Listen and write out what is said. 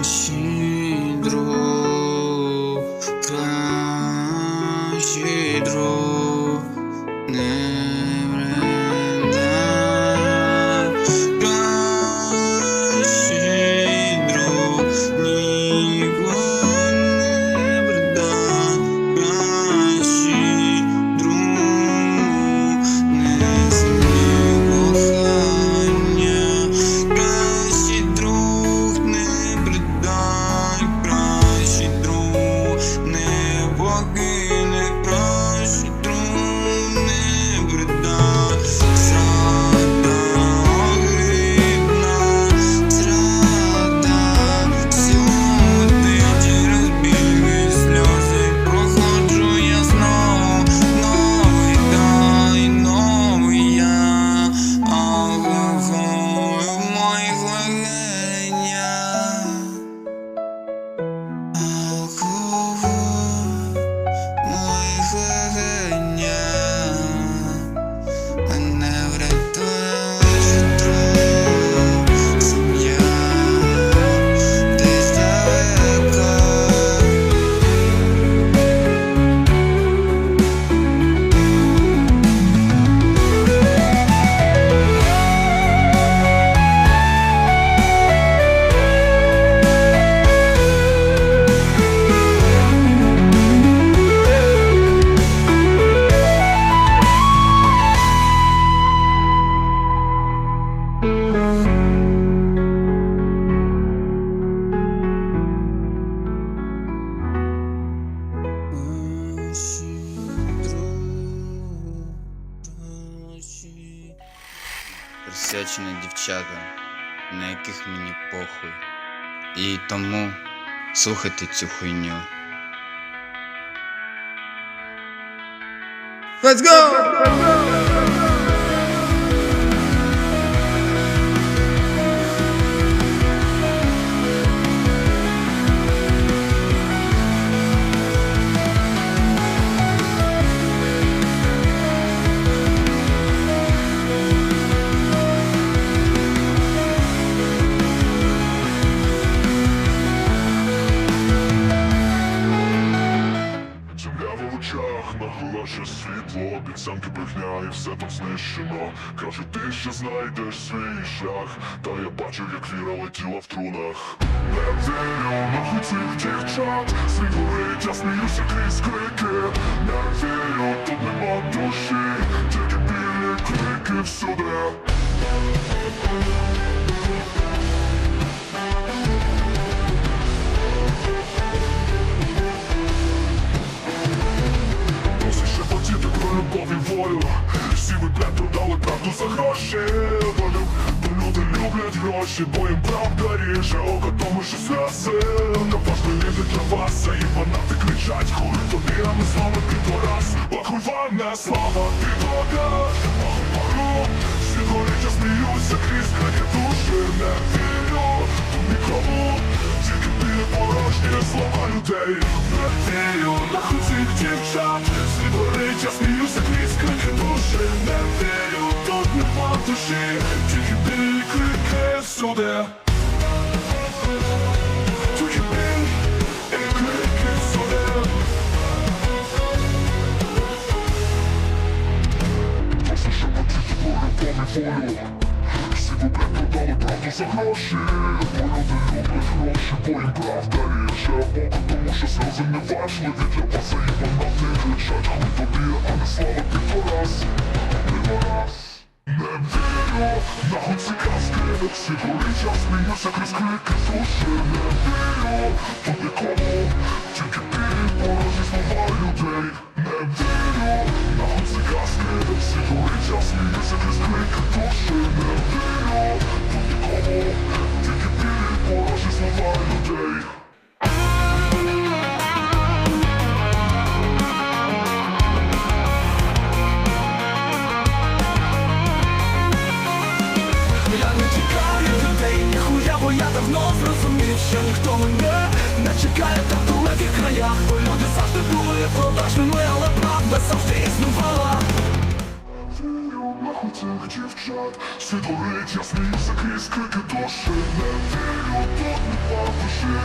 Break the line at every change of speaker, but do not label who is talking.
Кращий друг, Присячені дівчата, на яких мені похуй. І тому слухайте цю хуйню. Let's go!
Земля і все тут знищено. Каже, ти ще знайдеш свій шлях, та я бачу, як віра летіла в трунах. Не вірю нахуй цих дівчат, свій горить, я сміюся крізь крики. Не вірю, тут нема душі, тільки білі крики всюди. Всі блядь, продали правду за гроші. Бо люди люблять гроші, бо їм правда ріже око тому, що сльози Не важливі для вас, а і фанати кричать Хуй тобі, а ми з вами підорас Похуй вам на слава підлога Похуй, похуй, всі горять, я сміюся крізь краї душі. Не вірю нікому Тільки білі порожні слова людей. Не вірю нахуй цих дівчат. Світ горить, я сміюся крізь крики душі Не вірю, тут нема душі Тільки білі крики всюди Тільки білі крики всюди Просто щоб хотіти про любов і волю всі ви блядь, продали правду за гроші Бо люди люблять гроші, їм правда ріже Око тому, що сльози не важливі для вас, а і фанати кричать Хуй тобі, а не слава Не вірю, нахуй ці казки Всі горить, я сміюся крізь крики Слушай, Не вірю, тут нікому Тільки ти порожні слова людей
давно зрозумів, що ніхто мене не чекає там в далеких краях, бо люди завжди були продажними, але правда завжди існувала.
Цих дівчат. Світ горить, я сміюся крізь крики душі. Не вірю, тут не по душі